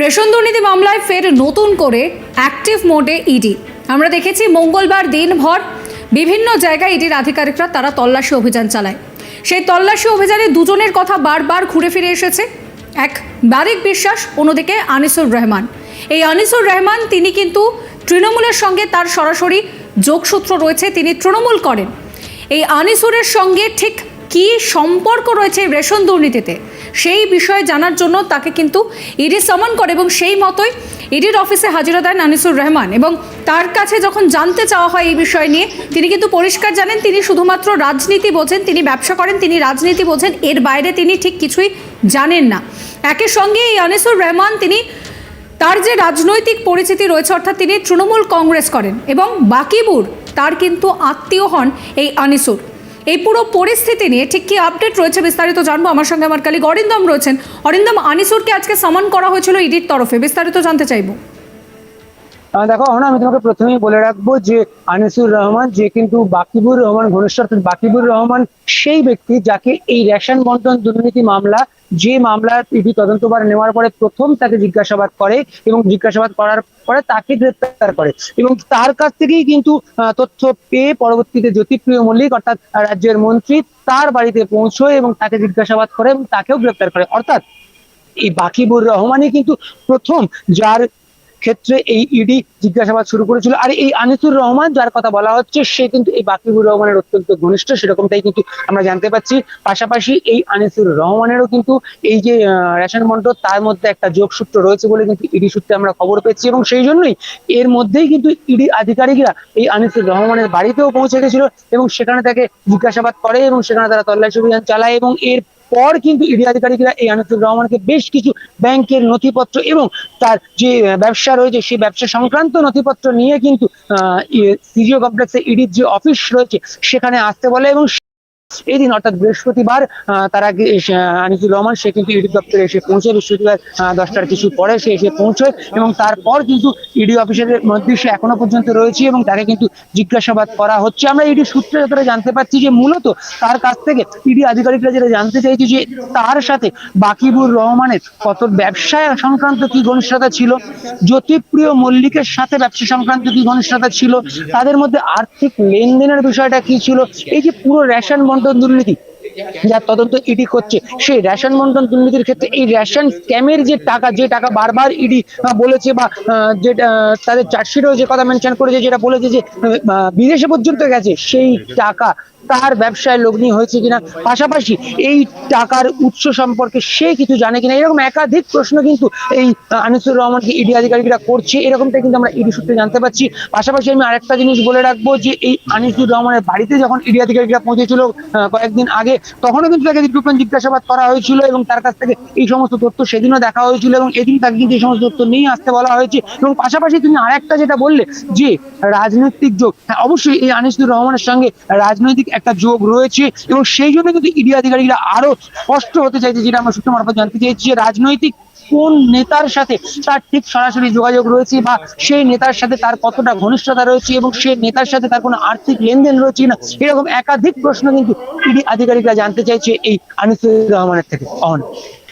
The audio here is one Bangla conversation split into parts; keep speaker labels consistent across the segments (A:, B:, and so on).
A: রেশন দুর্নীতি মামলায় ফের নতুন করে অ্যাক্টিভ মোডে ইডি আমরা দেখেছি মঙ্গলবার দিনভর বিভিন্ন জায়গায় ইডির আধিকারিকরা তারা তল্লাশি অভিযান চালায়। সেই তল্লাশি অভিযানে দুজনের কথা বারবার ঘুরে ফিরে এসেছে এক বারিক বিশ্বাস, অন্যদিকে আনিসুর রহমান। এই আনিসুর রহমান, তিনি কিন্তু তৃণমূলের সঙ্গে তার সরাসরি যোগসূত্র রয়েছে, তিনি তৃণমূল করেন। এই আনিসুরের সঙ্গে ঠিক কি সম্পর্ক রয়েছে রেশন দুর্নীতিতে? সেই বিষয়ে জানার জন্য তাকে কিন্তু ইডি সমন করে এবং সেই মতোই ইডির অফিসে হাজিরা দেন আনিসুর রহমান এবং তার কাছে যখন জানতে চাওয়া হয় এই বিষয় নিয়ে, তিনি কিন্তু পরিষ্কার জানেন তিনি শুধুমাত্র রাজনীতি বোঝেন, তিনি ব্যবসা করেন, তিনি রাজনীতি বোঝেন, এর বাইরে তিনি ঠিক কিছুই জানেন না। একের সঙ্গে এই আনিসুর রহমান তিনি তার যে রাজনৈতিক পরিচিতি রয়েছে, অর্থাৎ তিনি তৃণমূল কংগ্রেস করেন এবং বাকিবুর তার কিন্তু আত্মীয় হন এই আনিসুর। এই পুরো পরিস্থিতি নিয়ে ঠিক কি আপডেট রয়েছে বিস্তারিত জানব? আমার সঙ্গে আমার কালিগ অরিন্দম রয়েছেন। অরিন্দম, আনিসুরকে আজকে সমান করা হয়েছিল ইডির তরফে। বিস্তারিত জানতে চাইব।
B: দেখো, অহনা, আমি তোমাকে প্রথমেই বলে রাখব যে আনিসুর রহমান, যে কিন্তু বাকিবুর রহমান ঘনিষ্ঠ বাকিবুর রহমান, সেই ব্যক্তি যাকে এই রেশন বন্টন দুর্নীতি মামলা, যে মামলা ইডি তদন্তবার নেওয়ার পরে প্রথম তাকে জিজ্ঞাসাবাদ করে এবং জিজ্ঞাসাবাদ করার পরে তাকে গ্রেপ্তার করে। এবং তার কাছ থেকেই কিন্তু তথ্য পেয়ে পরবর্তীতে জ্যোতিপ্রিয় মল্লিক, অর্থাৎ রাজ্যের মন্ত্রী, তার বাড়িতে পৌঁছয় এবং তাকে জিজ্ঞাসাবাদ করে এবং তাকেও গ্রেপ্তার করে। অর্থাৎ এই বাকিবুর রহমানই কিন্তু প্রথম, যার ক্ষেত্রে এই ইডি জিজ্ঞাসাবাদ শুরু করেছিল। আর এই আনিসুর রহমান, যার কথা বলা হচ্ছে, সে কিন্তু এই বাকিবুর রহমানের অত্যন্ত ঘনিষ্ঠ, সেরকমটাই কিন্তু আমরা জানতে পাচ্ছি। পাশাপাশি এই আনিসুর রহমানেরও কিন্তু এই যে রেশন মন্ডল তার মধ্যে একটা যোগসূত্র রয়েছে বলে কিন্তু ইডি সূত্রে আমরা খবর পেয়েছি এবং সেই জন্যই এর মধ্যেই কিন্তু ইডি আধিকারিকরা এই আনিসুর রহমানের বাড়িতেও পৌঁছে গেছিল এবং সেখানে তাকে জিজ্ঞাসাবাদ করে এবং সেখানে তারা তল্লাশি অভিযান চালায় এবং এর পর কিন্তু ইডি আধিকারিকরা এই আনিসুর রহমানকে বেশ কিছু ব্যাংকের নথিপত্র এবং তার যে ব্যবসা রয়েছে সেই ব্যবসা সংক্রান্ত নথিপত্র নিয়ে কিন্তু সিজিও কমপ্লেক্সে ইডির যে অফিস রয়েছে সেখানে আসতে বলে এবং এই দিন অর্থাৎ বৃহস্পতিবার তার আনিসুর রহমান, সে কিন্তু ইডি দপ্তরে এসে পৌঁছে, বৃহস্পতিবার দশটার কিছু পরে সে এসে পৌঁছয় এবং তারপর কিন্তু ইডি অফিসের মধ্যে সে এখনও পর্যন্ত রয়েছে এবং তাকে কিন্তু জিজ্ঞাসাবাদ করা হচ্ছে। আমরা ইডি সূত্রে যতটা জানতে পারছি যে মূলত তার কাছ থেকে ইডি আধিকারিকরা যেটা জানতে চাইছে যে তার সাথে বাকিবুর রহমানের কত ব্যবসায় সংক্রান্ত কি ঘনিষ্ঠতা ছিল, জ্যোতিপ্রিয় মল্লিকের সাথে ব্যবসা সংক্রান্ত কি ঘনিষ্ঠতা ছিল, তাদের মধ্যে আর্থিক লেনদেনের বিষয়টা কি ছিল, এই যে পুরো রেশন বন্টন দুর্নীতি যার তদন্ত ইডি করছে। সেই রেশন বন্টন দুর্নীতির ক্ষেত্রে এই রেশন স্ক্যামের যে টাকা যে টাকা বারবার ইডি বলেছে বা যেটা তাদের চার্জশিটেও যে কথা মেনশন করেছে, যেটা বলেছে যে বিদেশে পর্যন্ত গেছে, সেই টাকা তার ব্যবসায় লগ্নি হয়েছে কিনা, পাশাপাশি এই টাকার উৎস সম্পর্কে সে কিছু জানে কিনা, এরকম একাধিক প্রশ্ন কিন্তু এই আনিসুর রহমানকে ইডি আধিকারিকরা করছে, এরকমটা কিন্তু আমরা ইডি সূত্রে জানতে পারছি পাশাপাশি আমি আরেকটা জিনিস বলে রাখব যে এই আনিসুর রহমানের বাড়িতে যখন ইডি আধিকারিকরা পৌঁছেছিল কয়েকদিন আগে, তখনও কিন্তু তাকে দীর্ঘক্ষণ জিজ্ঞাসাবাদ করা হয়েছিল এবং তার কাছ থেকে এই সমস্ত তথ্য সেদিনও দেখা হয়েছিল এবং এদিন তাকে কিন্তু এই সমস্ত তথ্য নিয়ে আসতে বলা হয়েছে। এবং পাশাপাশি তুমি আরেকটা যেটা বললে যে রাজনৈতিক যোগ হ্যাঁ অবশ্যই এই আনিসুর রহমানের সঙ্গে রাজনৈতিক একটা যোগ রয়েছে এবং সেই জন্য কিন্তু ইডি আধিকারিকরা আরও স্পষ্ট হতে চাইছে যেটা আমরা সূত্র মারফত জানতে চাইছি যে রাজনৈতিক কোন নেতার সাথে তার ঠিক সরাসরি যোগাযোগ রয়েছে বা সেই নেতার সাথে তার কতটা ঘনিষ্ঠতা রয়েছে এবং সেই নেতার সাথে তার কোনো আর্থিক লেনদেন রয়েছে না এরকম একাধিক প্রশ্ন কিন্তু ইডি আধিকারিকরা জানতে চাইছে এই আনিসুর রহমানের থেকে। অন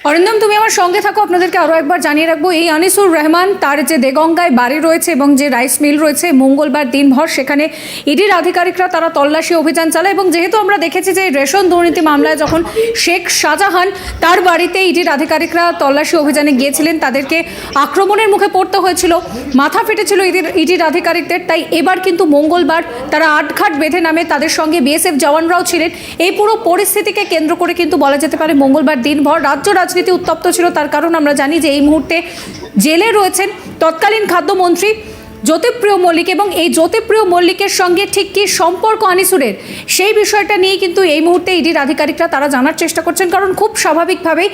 A: অরিন্দম, তুমি আমার সঙ্গে থাকো। আপনাদেরকে আরও একবার জানিয়ে রাখব, এই আনিসুর রহমান, তার যে দেগঙ্গায় বাড়ি রয়েছে এবং যে রাইস মিল রয়েছে, মঙ্গলবার দিনভর সেখানে ইডির আধিকারিকরা তারা তল্লাশি অভিযান চালায় এবং যেহেতু আমরা দেখেছি যে রেশন দুর্নীতি মামলায় যখন শেখ শাহজাহান তার বাড়িতে ইডির আধিকারিকরা তল্লাশি অভিযানে গিয়েছিলেন, তাদেরকে আক্রমণের মুখে পড়তে হয়েছিল, মাথা ফেটেছিল ইডির ইডির আধিকারিকদের, তাই এবার কিন্তু মঙ্গলবার তারা আটঘাট বেঁধে নামে, তাদের সঙ্গে বিএসএফ জওয়ানরাও ছিলেন। এই পুরো পরিস্থিতিকে কেন্দ্র করে কিন্তু বলা যেতে পারে মঙ্গলবার দিনভর রাজ্য রাজনীতি উত্তপ্ত ছিল তার কারণ আমরা জানি যে এই মুহূর্তে জেলে রয়েছেন তৎকালীন খাদ্যমন্ত্রী জ্যোতিপ্রিয় মল্লিক এবং এই জ্যোতিপ্রিয় মল্লিকের সঙ্গে ঠিক কী সম্পর্ক আনিসুরের? সেই বিষয়টা নিয়ে কিন্তু এই মুহূর্তে ইডির আধিকারিকরা তারা জানার চেষ্টা করছেন। কারণ খুব স্বাভাবিকভাবেই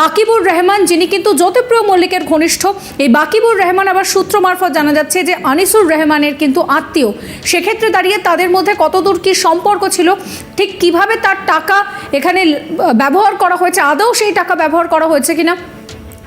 A: বাকিবুর রহমান, যিনি কিন্তু জ্যোতিপ্রিয় মল্লিকের ঘনিষ্ঠ, এই বাকিবুর রহমান আবার সূত্র মারফত জানা যাচ্ছে যে আনিসুর রহমানের কিন্তু আত্মীয়। সেক্ষেত্রে দাঁড়িয়ে তাদের মধ্যে কতদূর কী সম্পর্ক ছিল, ঠিক কীভাবে তার টাকা এখানে ব্যবহার করা হয়েছে, আদৌ সেই টাকা ব্যবহার করা হয়েছে কিনা?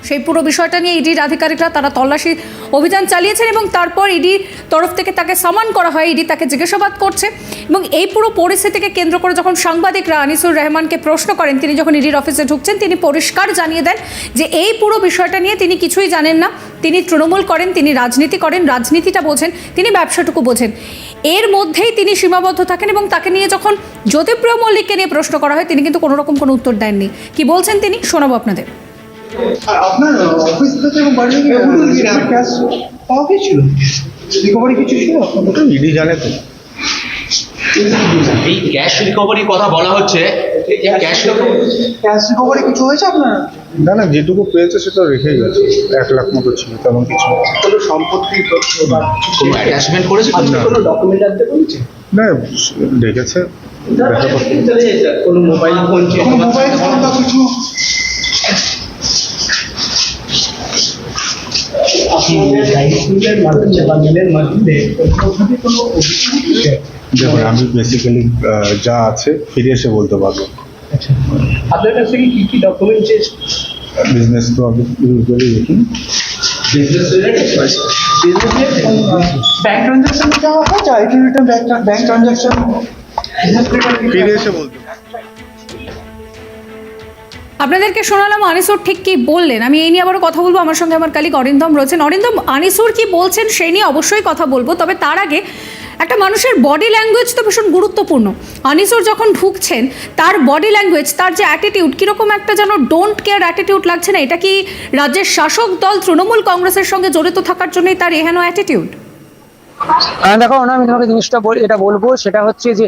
A: সেই পুরো বিষয়টা নিয়ে ইডির আধিকারিকরা তারা তল্লাশি অভিযান চালিয়েছেন এবং তারপর ইডির তরফ থেকে তাকে সামান করা হয়। ইডি তাকে জিজ্ঞাসাবাদ করছে এবং এই পুরো পরিস্থিতিকে কেন্দ্র করে যখন সাংবাদিকরা আনিসুর রহমানকে প্রশ্ন করেন, তিনি যখন ইডির অফিসে ঢুকছেন, তিনি পরিষ্কার জানিয়ে দেন যে এই পুরো বিষয়টা নিয়ে তিনি কিছুই জানেন না। তিনি তৃণমূল করেন, তিনি রাজনীতি করেন, রাজনীতিটা বোঝেন, তিনি ব্যবসাটুকু বোঝেন। এর মধ্যেই তিনি সীমাবদ্ধ থাকেন এবং তাকে নিয়ে যখন জ্যোতিপ্রিয় মল্লিককে নিয়ে প্রশ্ন করা হয়, তিনি কিন্তু কোনো রকম কোনো উত্তর দেননি। কি বলছেন তিনি? শোনাবো আপনাদের।
C: আর আপনার অফিস থেকে এবং বাড়ি থেকে ক্যাশ পাওয়া গেছিল? রিকভারি কিছু ছিল? আপনার কাছে?
D: ইডি জানে তো।
E: এই ক্যাশ রিকভারির কথা বলা হচ্ছে এই ক্যাশ
C: ক্যাশ রিকভারি কিছু হয়েছে আপনার?
D: না না যেটুকু পেয়েছে সেটা রেখেই গেছে। এক লাখ মতো ছিল তেমন কিছু
C: কোনো সম্পত্তি তথ্য বা কিছু
E: কোনো অ্যাটাচমেন্ট করেছে?
C: কোনো ডকুমেন্ট আনতে বলেছে?
D: না রেখেছে
C: কোনো মোবাইল ফোন কোনো মোবাইল ফোন বা কিছু রাইস মিলের মাধ্যমে বা মিলের মাধ্যমে কোনোভাবে কোনো অভিযোগ উঠেছে?
D: দেখুন আমি বেসিক্যালি যা আছে ফিরে এসে বলতে পারব।
C: আচ্ছা আপনার কাছ থেকে কি কি ডকুমেন্ট চেয়েছে
D: বিজনেস তো আমি ইউজুয়ালি দেখি
C: বিজনেস ব্যাংক ট্রানজাকশন হয়? আইটি ব্যাংক ট্রানজাকশন
D: ফিরে এসে বলতে।
A: আপনাদেরকে শোনালাম আনিসুর ঠিক কি বললেন? আমি এই নিয়ে আবারও কথা বলব। আমার সঙ্গে আমার কালিক অরিন্দম রয়েছেন। অরিন্দম, আনিসুর কি বলছেন সেই নিয়ে অবশ্যই কথা বলব। তবে তার আগে একটা মানুষের বডি ল্যাঙ্গুয়েজ তো ভীষণ গুরুত্বপূর্ণ। আনিসুর যখন ঢুকছেন, তার বডি ল্যাঙ্গুয়েজ তার যে অ্যাটিটিউড কীরকম একটা যেন ডোন্ট কেয়ার অ্যাটিটিউড লাগছে না? এটা কি রাজ্যের শাসক দল, তৃণমূল কংগ্রেসের সঙ্গে জড়িত থাকার জন্যই তার এহেন অ্যাটিটিউড
B: দেখো আমি তোমাকে জিনিসটা এটা বলব, সেটা হচ্ছে যে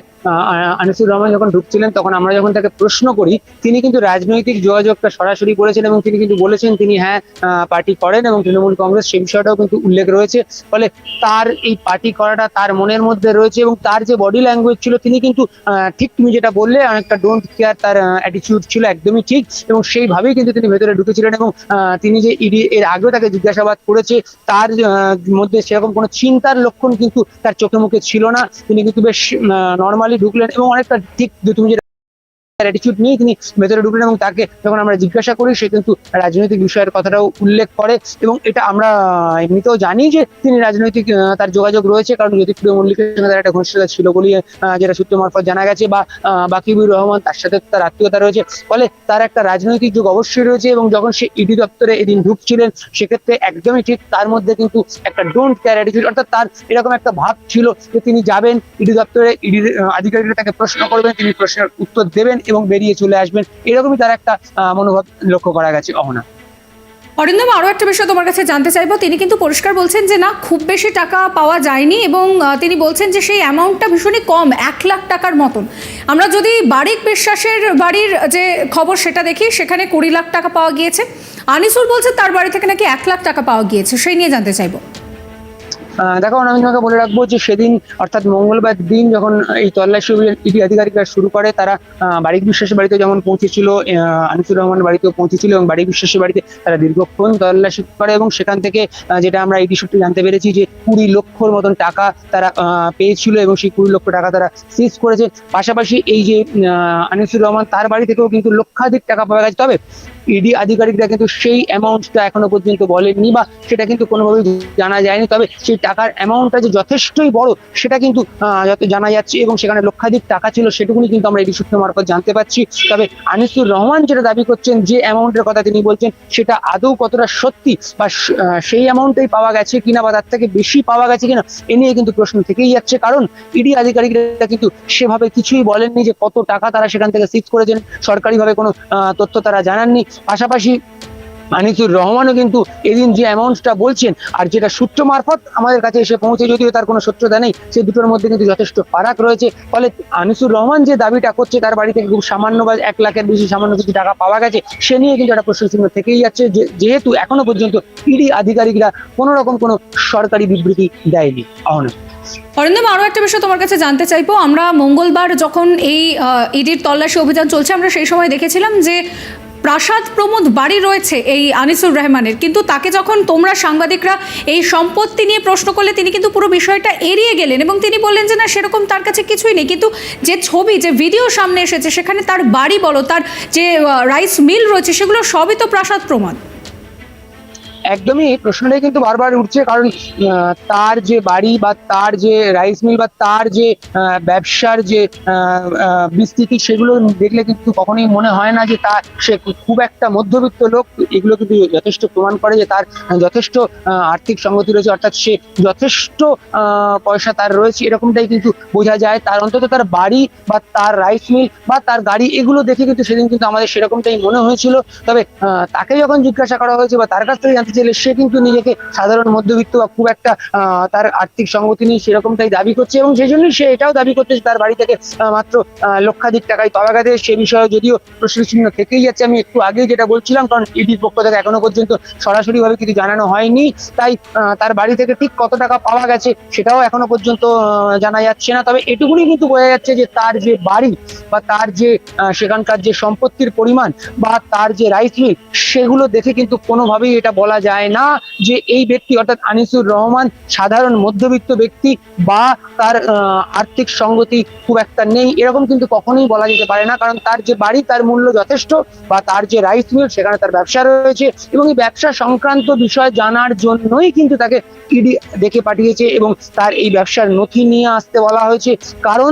B: আনিসুর রহমান যখন ঢুকছিলেন, তখন আমরা যখন তাকে প্রশ্ন করি, তিনি কিন্তু রাজনৈতিক যোগাযোগটা সরাসরি করেছেন এবং তিনি কিন্তু বলেছেন তিনি হ্যাঁ পার্টি করেন এবং তৃণমূল কংগ্রেস, সেই বিষয়টাও কিন্তু উল্লেখ রয়েছে। ফলে তার এই পার্টি করাটা তার মনের মধ্যে রয়েছে এবং তার যে বডি ল্যাঙ্গুয়েজ ছিল, তিনি কিন্তু ঠিক তুমি যেটা বললে, অনেকটা ডোন্ট কেয়ার তার অ্যাটিটিউড ছিল একদমই ঠিক এবং সেইভাবেই কিন্তু তিনি ভেতরে ঢুকেছিলেন এবং তিনি যে ইডি এর আগেও তাকে জিজ্ঞাসাবাদ করেছে, তার মধ্যে সেরকম কোনো চিন্তার লক্ষণ কিন্তু তার চোখে মুখে ছিল না। তিনি কিন্তু বেশ নর্মালি ঢুকলেন এবং অনেকটা ঠিক তুমি যেটা অ্যাটিটিউড নিয়ে তিনি ভেতরে ঢুকলেন এবং তাকে যখন আমরা জিজ্ঞাসা করি, সে কিন্তু রাজনৈতিক বিষয়ের কথাটাও উল্লেখ করে এবং এটা আমরা এমনিতেও জানি যে তিনি রাজনৈতিক তার যোগাযোগ রয়েছে। কারণ জ্যোতিপ্রিয় মল্লিকের সঙ্গে তার একটা ঘনিষ্ঠতা ছিল বলে যেটা সূত্র মারফত জানা গেছে বা বাকিবুর রহমান তার সাথে তার আত্মীয়তা রয়েছে। ফলে তার একটা রাজনৈতিক যুগ অবশ্যই রয়েছে এবং যখন সে ইডি দপ্তরে এদিন ঢুকছিলেন, সেক্ষেত্রে একদমই ঠিক তার মধ্যে কিন্তু একটা ডোন্ট কেয়ার অ্যাটিটিউড অর্থাৎ তার এরকম একটা ভাব ছিল যে তিনি যাবেন ইডি দপ্তরে ইডির আধিকারিকরা তাকে প্রশ্ন করবেন, তিনি প্রশ্নের উত্তর দেবেন এবং বেরিয়ে চলে আসবেন। এরকমই তার একটা মনোভাব লক্ষ্য করা গেছে অহনা।
A: অরিন্দম আরও একটা বিষয় তোমার কাছে জানতে চাইব। তিনি কিন্তু পরিষ্কার বলছেন যে, না, খুব বেশি টাকা পাওয়া যায়নি এবং তিনি বলছেন যে, সেই অ্যামাউন্টটা ভীষণই কম, এক লাখ টাকার মতন। আমরা যদি বারিক বিশ্বাসের বাড়ির যে খবর সেটা দেখি, সেখানে কুড়ি লাখ টাকা পাওয়া গিয়েছে। আনিসুর বলছে তার বাড়ি থেকে নাকি এক লাখ টাকা পাওয়া গিয়েছে। সেই নিয়ে জানতে চাইব।
B: দেখো, আমি তোমাকে বলে রাখব যে সেদিন, অর্থাৎ মঙ্গলবার দিন যখন এই তল্লাশি ইডি আধিকারিকরা শুরু করে, তারা বারিক বিশ্বাসের বাড়িতে যেমন পৌঁছেছিল আনিসুর রহমান বাড়িতেও পৌঁছেছিল এবং বারিক বিশ্বাসের বাড়িতে তারা দীর্ঘক্ষণ তল্লাশি করে এবং সেখান থেকে যেটা আমরা ইডি সূত্রে জানতে পেরেছি যে কুড়ি লক্ষর মতন টাকা তারা পেয়েছিল এবং সেই কুড়ি লক্ষ টাকা তারা সিজ করেছে। পাশাপাশি এই যে আনিসুর রহমান তার বাড়ি থেকেও কিন্তু লক্ষাধিক টাকা পাওয়া গেছে। তবে ইডি আধিকারিকরা কিন্তু সেই অ্যামাউন্টটা এখনও পর্যন্ত বলেননি বা সেটা কিন্তু কোনোভাবেই জানা যায়নি। তবে সেই টাকার অ্যামাউন্টটা যে যথেষ্টই বড়, সেটা কিন্তু যত জানা যাচ্ছে এবং সেখানে লক্ষাধিক টাকা ছিল সেটুকুনি কিন্তু আমরা ইডি সূত্র মারফত জানতে পারছি। তবে আনিসুর রহমান যেটা দাবি করছেন, যে অ্যামাউন্টের কথা তিনি বলছেন, সেটা আদৌ কতটা সত্যি বা সেই অ্যামাউন্টেই পাওয়া গেছে কিনা বা তার থেকে বেশি পাওয়া গেছে কিনা, এ নিয়ে কিন্তু প্রশ্ন থেকেই যাচ্ছে। কারণ ইডি আধিকারিকরা কিন্তু সেভাবে কিছুই বলেননি যে কত টাকা তারা সেখান থেকে সিজ করেছেন। সরকারিভাবে কোনো তথ্য তারা জানাননি। পাশাপাশি আনিসুর রহমানও কিন্তু এদিন যে অ্যামাউন্টটা বলছেন আর যেটা সূত্র মারফত আমাদের কাছে এসে পৌঁছে, যদিও তার কোনো সত্যতা নেই, সে দুটোর মধ্যে কিন্তু যথেষ্ট ফারাক রয়েছে। ফলে আনিসুর রহমান যে দাবিটা করছে, তার বাড়ি থেকে খুব সামান্য বা এক লাখের বেশি সামান্য কিছু টাকা পাওয়া গেছে, সে নিয়ে কিন্তু একটা প্রশ্ন চিহ্ন থেকেই যাচ্ছে। যেহেতু এখনও পর্যন্ত ইডি আধিকারিকরা কোনো রকম কোনো সরকারি বিবৃতি দেয়নি। অহনা।
A: অরিন্দম আরও একটা বিষয় তোমার কাছে জানতে চাইব। আমরা মঙ্গলবার যখন এই ইডির তল্লাশি অভিযান চলছে, আমরা সেই সময় দেখেছিলাম যে প্রাসাদ প্রমোদ বাড়ি রয়েছে এই আনিসুর রহমানের। কিন্তু তাকে যখন তোমরা সাংবাদিকরা এই সম্পত্তি নিয়ে প্রশ্ন করলে, তিনি কিন্তু পুরো বিষয়টা এড়িয়ে গেলেন এবং তিনি বললেন যে, না, সেরকম তার কাছে কিছুই নেই। কিন্তু যে ছবি, যে ভিডিও সামনে এসেছে, সেখানে তার বাড়ি বলো, তার যে রাইস মিল রয়েছে, সেগুলো সবই তো প্রাসাদ প্রমাণ
B: একদমই এই প্রশ্নটাই কিন্তু বারবার উঠছে, কারণ তার যে বাড়ি বা তার যে রাইস মিল বা তার যে ব্যবসার যে বিস্তৃতি সেগুলো দেখলে কিন্তু কখনোই মনে হয় না যে তার সে খুব একটা মধ্যবিত্ত লোক। এগুলো কিন্তু যথেষ্ট প্রমাণ করে যে তার যথেষ্ট আর্থিক সঙ্গতি রয়েছে, অর্থাৎ সে যথেষ্ট পয়সা তার রয়েছে, এরকমটাই কিন্তু বোঝা যায়। তার অন্তত তার বাড়ি বা তার রাইস মিল বা তার গাড়ি এগুলো দেখে কিন্তু সেদিন কিন্তু আমাদের সেরকমটাই মনে হয়েছিল। তবে তাকে যখন জিজ্ঞাসা করা হয়েছে বা তার কাছ থেকে জানতে চাইলে সে কিন্তু নিজেকে সাধারণ মধ্যবিত্ত বা খুব একটা তার আর্থিক সঙ্গতি নেই সেরকমটাই দাবি করছে এবং সেই জন্যই সে এটাও দাবি করছে তার বাড়ি থেকে মাত্র লক্ষাধিক টাকায় তলাগা দেয় সে বিষয়ে যদিও প্রশ্ন চিহ্ন থেকেই যাচ্ছে। আমি একটু আগে যেটা বলছিলাম, কারণ ইডির পক্ষ থেকে এখনও পর্যন্ত সরাসরি ভাবে কিছু জানানো হয়নি। তাই তার বাড়ি থেকে ঠিক কত টাকা পাওয়া গেছে সেটাও এখনও পর্যন্ত জানা যাচ্ছে না। তবে এটুকুনি কিন্তু বোঝা যাচ্ছে যে তার যে বাড়ি বা তার যে সেখানকার যে সম্পত্তির পরিমাণ বা তার যে রাইস মিল সেগুলো দেখে কিন্তু কোনোভাবেই এটা বলা যায় না যে এই ব্যক্তি, অর্থাৎ আনিসুর রহমান, সাধারণ মধ্যবিত্ত ব্যক্তি বা তার আর্থিক সঙ্গতি খুব একটা নেই। এরকম কিন্তু কখনোই বলা যেতে পারে না, কারণ তার যে বাড়ি, তার মূল্য যথেষ্ট বা তার যে রাইস মিল সেখানে তার ব্যবসা রয়েছে এবং এই ব্যবসা সংক্রান্ত বিষয় জানার জন্যই কিন্তু তাকে ইডি ডেকে পাঠিয়েছে এবং তার এই ব্যবসার নথি নিয়ে আসতে বলা হয়েছে। কারণ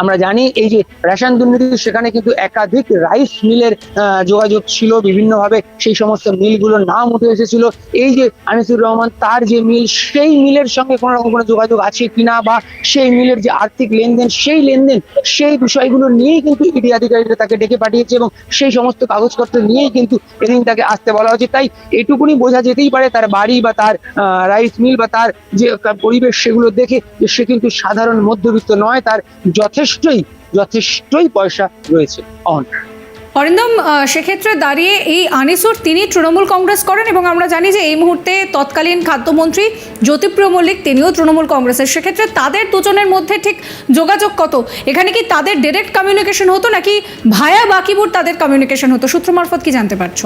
B: আমরা জানি এই যে রেশন দুর্নীতি সেখানে কিন্তু একাধিক রাইস মিলের যোগাযোগ ছিল, বিভিন্নভাবে সেই সমস্ত মিলগুলোর নাম উঠে এসেছিল। এই যে আনিসুর রহমান, তার যে মিল, সেই মিলের সঙ্গে কোনো রকম কোনো যোগাযোগ আছে কিনা বা সেই মিলের যে আর্থিক লেনদেন, সেই লেনদেন, সেই বিষয়গুলো নিয়েই কিন্তু ইডি আধিকারিকরা তাকে ডেকে পাঠিয়েছে এবং সেই সমস্ত কাগজপত্র নিয়েই কিন্তু এদিন তাকে আসতে বলা হয়েছে। তাই এটুকুনি বোঝা যেতেই পারে তার বাড়ি বা তার রাইস মিল বা তার যে পরিবেশ সেগুলো দেখে সে কিন্তু সাধারণ মধ্যবিত্ত নয়, তার যথেষ্টই যথেষ্টই পয়সা রয়েছে অন
A: অরিন্দম সেক্ষেত্রে দাঁড়িয়ে এই আনিসুর, তিনি তৃণমূল কংগ্রেস করেন এবং আমরা জানি যে এই মুহূর্তে তৎকালীন খাদ্যমন্ত্রী জ্যোতিপ্রিয় মল্লিক, তিনিও তৃণমূল কংগ্রেসের। সেক্ষেত্রে তাদের দুজনের মধ্যে ঠিক যোগাযোগ কত? এখানে কি তাদের ডিরেক্ট কমিউনিকেশন হতো নাকি ভায়া বাকিবুর তাদের কমিউনিকেশন হতো? সূত্র মারফত কি জানতে পারছ?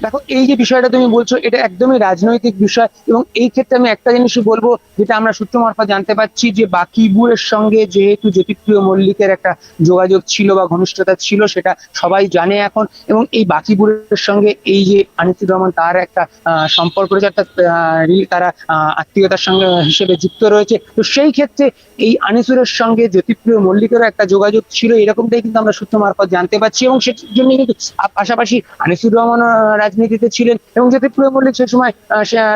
B: দেখো এই যে বিষয়টা তুমি বলছো এটা একদমই রাজনৈতিক বিষয় এবং এই ক্ষেত্রে আমি একটা জিনিসই বলব যেটা আমরা সূত্র মারফত জানতে পারছি যে বাকিবুরের সঙ্গে যেহেতু জ্যোতিপ্রিয় মল্লিকের একটা যোগাযোগ ছিল বা ঘনিষ্ঠতা ছিল সেটা সবাই জানে এখন এবং এই বাকিবুরের সঙ্গে এই যে আনিসুর রহমান তার একটা সম্পর্ক রয়েছে আহ, তারা আত্মীয়তার সঙ্গে হিসেবে যুক্ত রয়েছে। তো সেই ক্ষেত্রে এই আনিসুরের সঙ্গে জ্যোতিপ্রিয় মল্লিকেরও একটা যোগাযোগ ছিল এরকমটাই কিন্তু আমরা সূত্র মারফত জানতে পারছি এবং সেটার জন্য কিন্তু পাশাপাশি আনিসুর রহমান রাজনীতিতে ছিলেন এবং জ্যোতিপ্রিয় মল্লিক সে সময়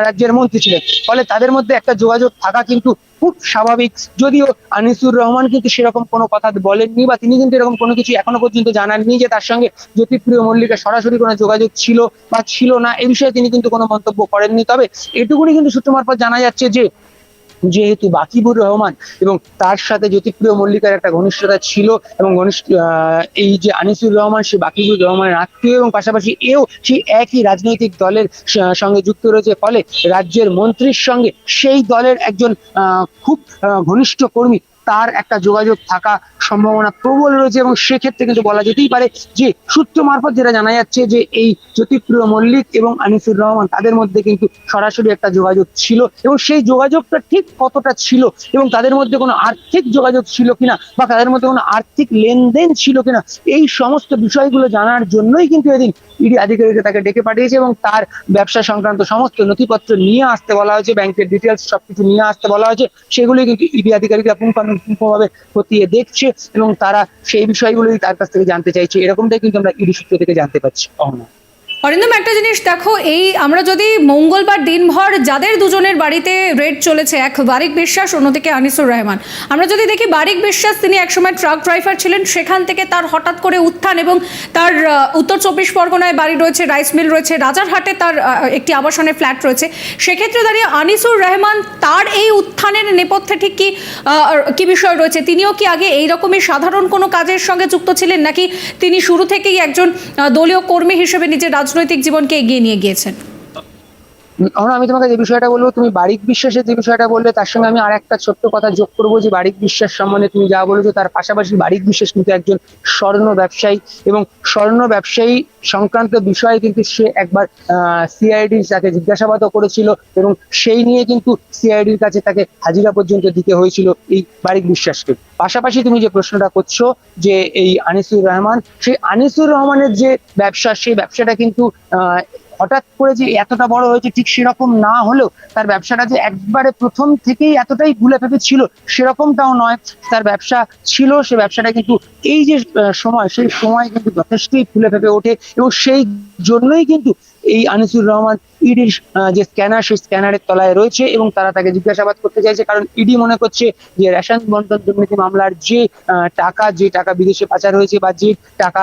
B: রাজ্যের মন্ত্রী ছিলেন, ফলে তাদের মধ্যে একটা যোগাযোগ থাকা কিন্তু খুব স্বাভাবিক। যদিও আনিসুর রহমান কিন্তু সেরকম কোনো কথা বলেননি বা তিনি কিন্তু এরকম কোনো কিছু এখনও পর্যন্ত জানাননি যে তার সঙ্গে জ্যোতিপ্রিয় মল্লিকের সরাসরি কোনো যোগাযোগ ছিল বা ছিল না, এ বিষয়ে তিনি কিন্তু কোনো মন্তব্য করেননি। তবে এটুকুনি কিন্তু সূত্র মারফত জানা যাচ্ছে যে যেহেতু বাকিবুর রহমান এবং তার সাথে জ্যোতিপ্রিয় মল্লিকার একটা ঘনিষ্ঠতা ছিল এবং ঘনিষ্ঠ এই যে আনিসুর রহমান, সে বাকিবুর রহমানের আত্মীয় এবং পাশাপাশি এও সেই একই রাজনৈতিক দলের সঙ্গে যুক্ত রয়েছে। ফলে রাজ্যের মন্ত্রীর সঙ্গে সেই দলের একজন খুব ঘনিষ্ঠ কর্মী, তার একটা যোগাযোগ থাকা সম্ভাবনা প্রবল রয়েছে এবং সেক্ষেত্রে কিন্তু বলা যেতেই পারে যে সূত্র মারফত যেটা জানা যাচ্ছে যে এই জ্যোতিপ্রিয় মল্লিক এবং আনিসুর রহমান, তাদের মধ্যে কিন্তু সরাসরি একটা যোগাযোগ ছিল এবং সেই যোগাযোগটা ঠিক কতটা ছিল এবং তাদের মধ্যে কোনো আর্থিক যোগাযোগ ছিল কিনা বা তাদের মধ্যে কোনো আর্থিক লেনদেন ছিল কিনা, এই সমস্ত বিষয়গুলো জানার জন্যই কিন্তু এদিন ইডি আধিকারিকরা তাকে ডেকে পাঠিয়েছে এবং তার ব্যবসা সংক্রান্ত সমস্ত নথিপত্র নিয়ে আসতে বলা হয়েছে, ব্যাংকের ডিটেলস সবকিছু নিয়ে আসতে বলা হয়েছে সেগুলি কিন্তু ইডি আধিকারিকরা পুঙ্খানুপুঙ্খভাবে খতিয়ে দেখছে। এবং তারা সেই বিষয়গুলোই তার কাছ থেকে জানতে চাইছে। এরকমটাই কিন্তু আমরা ইডি সূত্র থেকে জানতে পারছি।
A: অরিন্দম, একটা জিনিস দেখো, এই আমরা যদি মঙ্গলবার দিনভর যাদের দুজনের বাড়িতে রেড চলেছে, এক বারিক বিশ্বাস, অন্যদিকে আনিসুর রহমান। আমরা যদি দেখি বারিক বিশ্বাস, তিনি একসময় ট্রাক ড্রাইভার ছিলেন, সেখান থেকে তার হঠাৎ করে উত্থান এবং তার উত্তর চব্বিশ পরগনায় বাড়ি রয়েছে, রাইস মিল রয়েছে, রাজারহাটে তার একটি আবাসনে ফ্ল্যাট রয়েছে। সেক্ষেত্রে দাঁড়িয়ে আনিসুর রহমান, তার এই উত্থানের নেপথ্যে ঠিক কি কি বিষয় রয়েছে? তিনিও কি আগে এই রকমই সাধারণ কোনো কাজের সঙ্গে যুক্ত ছিলেন, নাকি তিনি শুরু থেকেই একজন দলীয় কর্মী হিসেবে নিজের রাজনৈতিক জীবনকে এগিয়ে নিয়ে গিয়েছেন।
B: আমরা আমি তোমাকে যে বিষয়টা বলব, তুমি বারিক বিশ্বাসের যে বিষয়টা বললে, তার সঙ্গে আমি আর একটা ছোট্ট কথা যোগ করব যে বারিক বিশ্বাস সম্বন্ধে তুমি যা বলেছ, তার পাশাপাশি বারিক বিশ্বাস কিন্তু একজন স্বর্ণ ব্যবসায়ী এবং স্বর্ণ ব্যবসায়ী সংক্রান্ত বিষয়ে কিন্তু সে একবার সিআইডি তাকে জিজ্ঞাসাবাদও করেছিল এবং সেই নিয়ে কিন্তু সিআইডির কাছে তাকে হাজিরা পর্যন্ত দিতে হয়েছিল এই বারিক বিশ্বাসকে। পাশাপাশি তুমি যে প্রশ্নটা করছ যে এই আনিসুর রহমান, সেই আনিসুর রহমানের যে ব্যবসা, সেই ব্যবসাটা কিন্তু হঠাৎ করে যে এতটা বড় হয়েছে, ঠিক সেরকম না হলেও তার ব্যবসাটা যে একবারে প্রথম থেকেই এতটাই ভুলে ফেপে ছিল, সেরকমটাও নয়। তার ব্যবসা ছিল, সে ব্যবসাটা কিন্তু এই যে সময়, সেই সময় কিন্তু যথেষ্টই ফুলে ফেপে ওঠে এবং সেই জন্যই কিন্তু এই আনিসুর রহমান ইডির যে স্ক্যানার সেই স্ক্যানারের তলায় রয়েছে এবং তারা তাকে জিজ্ঞাসাবাদ করতে চাইছে। কারণ ইডি মনে করছে যে রেশন বন্টন দুর্নীতি মামলার যে টাকা যে টাকা বিদেশে পাচার হয়েছে বা যে টাকা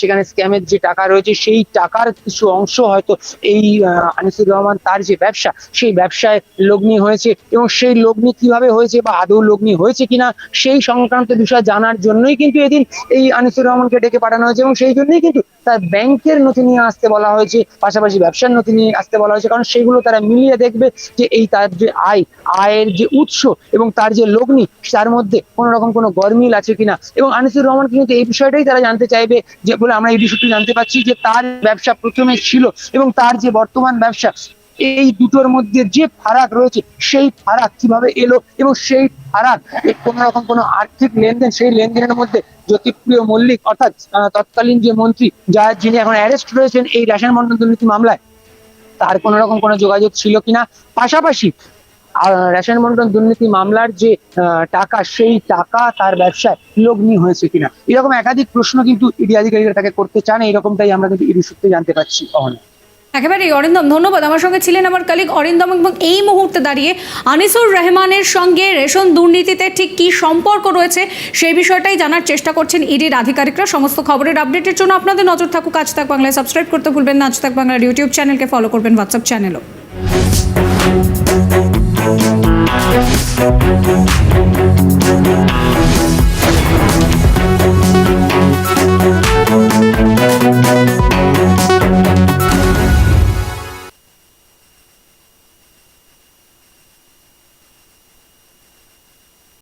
B: সেখানে স্ক্যামের যে টাকা রয়েছে, সেই টাকার কিছু অংশ হয়তো এই আনিসুর রহমান তার যে ব্যবসা, সেই ব্যবসায় লগ্নি হয়েছে এবং সেই লগ্নি কীভাবে হয়েছে বা আদৌ লগ্নি হয়েছে কিনা, সেই সংক্রান্ত বিষয় জানার জন্যই কিন্তু এদিন এই আনিসুর রহমানকে ডেকে পাঠানো হয়েছে এবং সেই জন্যই কিন্তু তার ব্যাংকের নথি নিয়ে আসতে বলা হয়েছে। পাশাপাশি ব্যবসার নথি নিয়ে আসতে বলা হয়েছে। কারণ সেগুলো তারা মিলিয়ে দেখবে যে এই তার যে আয়, আয়ের যে উৎস এবং তার যে লগ্নি, তার মধ্যে কোনো রকম কোনো গরমিল আছে কিনা। এবং আনিসুর রহমান কিন্তু এই বিষয়টাই তারা জানতে চাইবে যে বলে আমরা ইডি সূত্রে জানতে পারছি যে তার ব্যবসা প্রথমে ছিল এবং তার যে বর্তমান ব্যবসা, এই দুটোর মধ্যে যে ফারাক রয়েছে, সেই ফারাক কীভাবে এলো এবং সেই ফারাক কোন রকম কোনো আর্থিক লেনদেন, সেই লেনদেনের মধ্যে জ্যোতিপ্রিয় মল্লিক অর্থাৎ তৎকালীন যে মন্ত্রী, যার যিনি এখন অ্যারেস্ট রয়েছেন এই রেশন বন্টন দুর্নীতি মামলায় তার কোন রকম কোনো যোগাযোগ ছিল কিনা? পাশাপাশি রেশন বন্টন দুর্নীতি মামলার যে টাকা, সেই টাকা তার ব্যবসায় লগ্নি হয়েছে কিনা? এরকম একাধিক প্রশ্ন কিন্তু ইডি আধিকারিকরা তাকে করতে চান এরকমটাই আমরা কিন্তু ইডি সূত্রে জানতে পারছি। অহনা
A: একেবারেই অরিন্দম, ধন্যবাদ। আমার সঙ্গে ছিলেন আমার কালিক অরিন্দম এবং এই মুহূর্তে দাঁড়িয়ে আনিসুর রহমানের সঙ্গে রেশন দুর্নীতিতে ঠিক কী সম্পর্ক রয়েছে সেই বিষয়টাই জানার চেষ্টা করছেন ইডির আধিকারিকরা। সমস্ত খবরের আপডেটের জন্য আপনাদের নজর থাকুক আজ তাক বাংলায়। সাবস্ক্রাইব করতে ভুলবেন না, আজ তাক বাংলার ইউটিউব চ্যানেলকে ফলো করবেন হোয়াটসঅ্যাপ চ্যানেলও